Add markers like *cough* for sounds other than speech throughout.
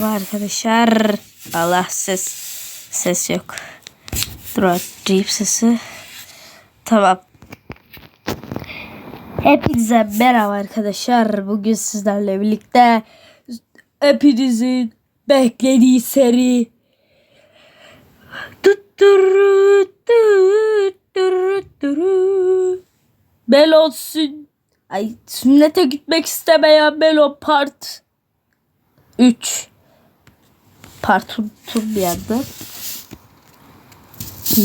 Arkadaşlar Allah ses ses yok. Dur drip sesi. Tamam. Hepinize merhaba arkadaşlar. Bugün sizlerle birlikte hepinizin beklediği seri Tutturu, tutturu, turu. Melon sün Ay sünnete gitmek istemeyen Melon part 3 Part unuttum bir anda.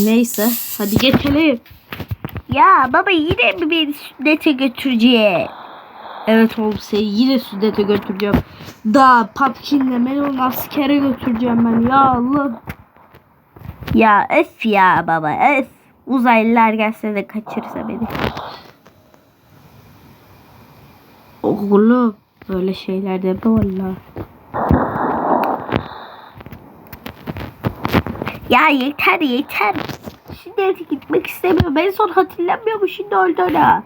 Neyse hadi geçelim. Ya baba yine mi beni sünnete götürecek? Evet oğlum seni yine sünnete götüreceğim. Daha Pumpkin'le Melon askere götüreceğim ben ya Allah. Ya öf ya baba öf. Uzaylılar gelse de kaçırsa beni. Oğlum böyle şeyler deme valla. Ya yeter yeter. Şimdi eve gitmek istemiyorum. En son hatırlamıyor mu şimdi öldü ona.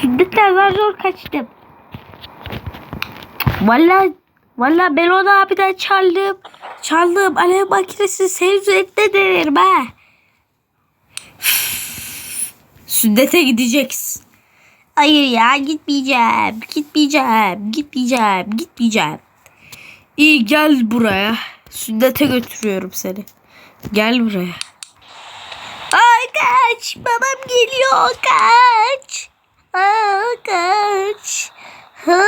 Şimdiden zar zor kaçtım. Valla valla ben onu abiden çaldım. Çaldım. Alev makinesi sevzette denerim ha. Sünnete gideceksin. Hayır ya gitmeyeceğim. Gitmeyeceğim. Gitmeyeceğim. Gitmeyeceğim. İyi gel buraya. Sünnete götürüyorum seni. Gel buraya. Ay kaç. Babam geliyor. Kaç. Aa, kaç. Ha.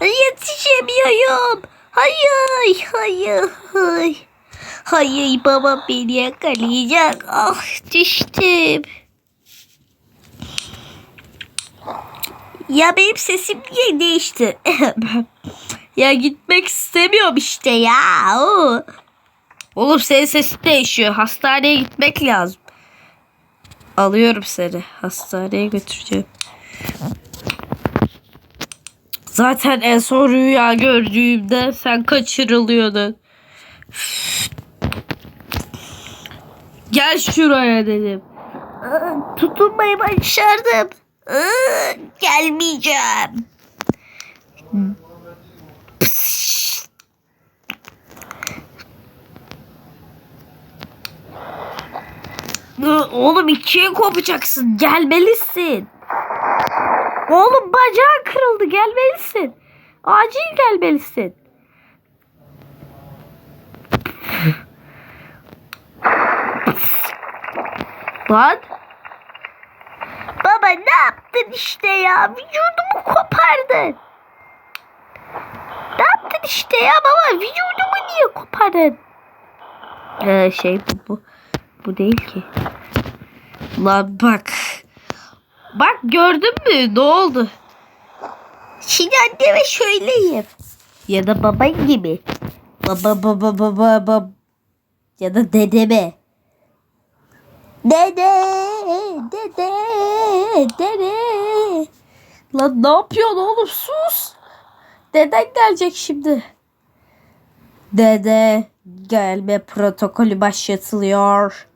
Yetişemiyorum. Hayır. Hayır. Hayır. Hayır babam beni yakalayacak. Ah düştüm. Ya benim sesim niye değişti? *laughs* ya gitmek istemiyorum işte ya. Oo. Oğlum senin sesin değişiyor. Hastaneye gitmek lazım. Alıyorum seni. Hastaneye götüreceğim. Zaten en son rüya gördüğümde sen kaçırılıyordun. Gel şuraya dedim. Tutunmayı başardım. Gelmeyeceğim. Oğlum ikiye kopacaksın. Gelmelisin. Oğlum bacağın kırıldı. Gelmelisin. Acil gelmelisin. Lan. Baba ne yaptın işte ya? Vücudumu kopardın. Ne yaptın işte ya baba? Vücudumu niye kopardın? Ee, şey bu, bu. Bu değil ki. Lan bak. Bak gördün mü? Ne oldu? Şimdi anneme söyleyeyim. Ya da baban gibi. Baba baba baba baba. Ya da dedeme. Dede, dede, dede. Lan ne yapıyorsun oğlum sus. Deden gelecek şimdi. Dede gelme protokolü başlatılıyor.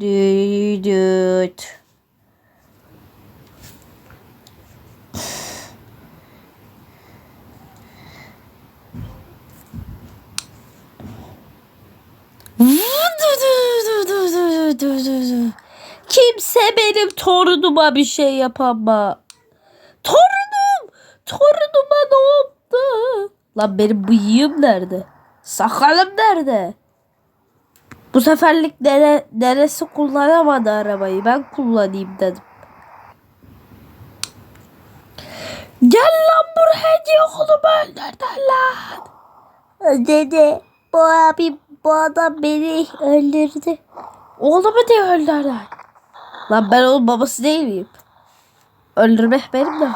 Düdüt. Kimse benim torunuma bir şey yapamaz. Torunum! Torunuma ne oldu? Lan benim bıyığım nerede? Sakalım nerede? Bu seferlik nere, neresi kullanamadı arabayı? Ben kullanayım dedim. Gel lan buraya diye oğlumu öldürdün lan. Dede bu abi bu adam beni öldürdü. Oğlumu diye öldürdü. Lan ben onun babası değil miyim? Öldürmek benim de.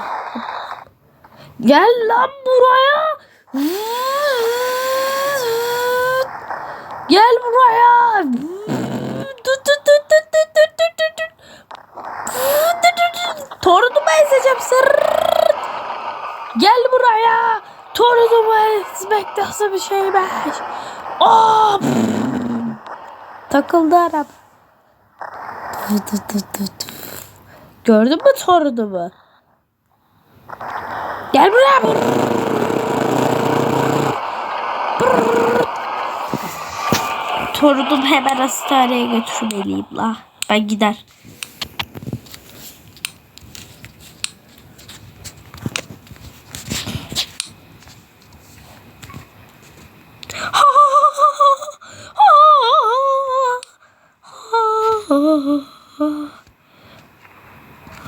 Gel lan buraya. Gel buraya. Torunumu ezeceğim. Gel buraya. Torunumu ezmek nasıl bir şeymiş. Oh! Takıldı araba. Gördün mü torunumu? Gel buraya. Torunum hemen hastaneye götürmeliyim la. Ben gider.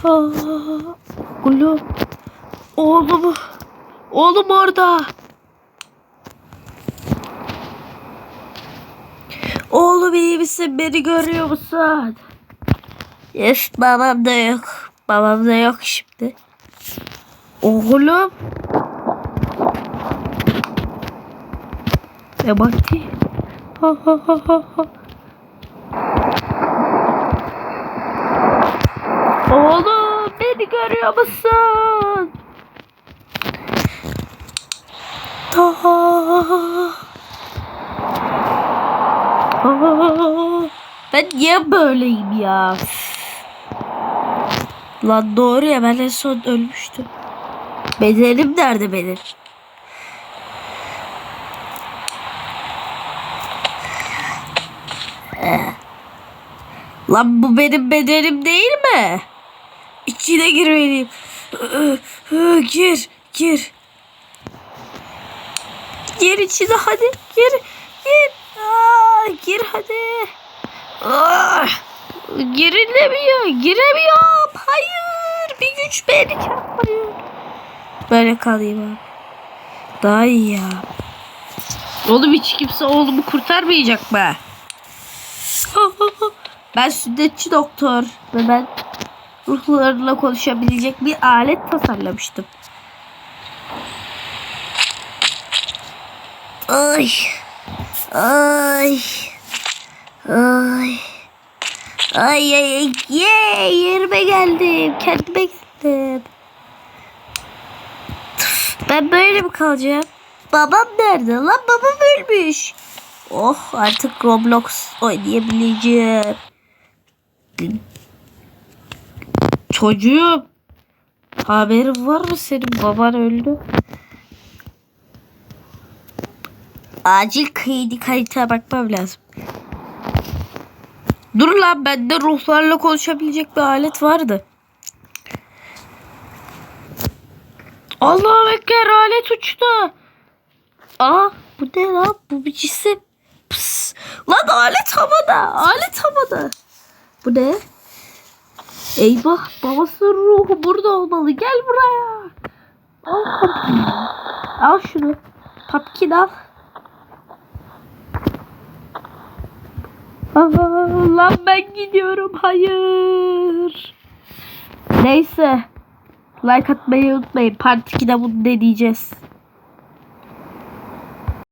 Oğlum. Oğlum. Orada. Oğlum iyi misin? Beni görüyor musun? Yes, babam da yok. Babam da yok şimdi. Oğlum. E baktı. Oğlum beni görüyor musun? Aa. Ben niye böyleyim ya? Lan doğru ya ben en son ölmüştüm. Bedenim nerede benim? Eh. Lan bu benim bedenim değil mi? İçine girmeliyim. Gir, gir. Gir içine hadi. Gir, gir. Aa, gir hadi. Aa, girilemiyor, giremiyorum. Hayır, bir güç beni yapmayın. Böyle kalayım abi. Daha iyi ya. Oğlum hiç kimse oğlumu kurtarmayacak mı? *laughs* Ben sünnetçi doktor ve ben ruhlarla konuşabilecek bir alet tasarlamıştım. Ay. Ay. Ay. Ay ay ay. Ye, yerime geldim. Kendime gittim. Ben böyle mi kalacağım? Babam nerede? Lan babam ölmüş. Oh artık Roblox oynayabileceğim. Çocuğum. Haberin var mı senin baban öldü? Acil klinik haritaya bakmam lazım. Dur lan bende ruhlarla konuşabilecek bir alet vardı. Allahu Ekber alet uçtu. Aa bu ne lan bu bir cisim. Pıs. Lan alet havada alet havada. Bu ne? Eyvah babasının ruhu burada olmalı gel buraya. Al, al şunu. Papkin al. Aa, lan ben gidiyorum. Hayır. Neyse. Like atmayı unutmayın. Part 2'de bunu deneyeceğiz.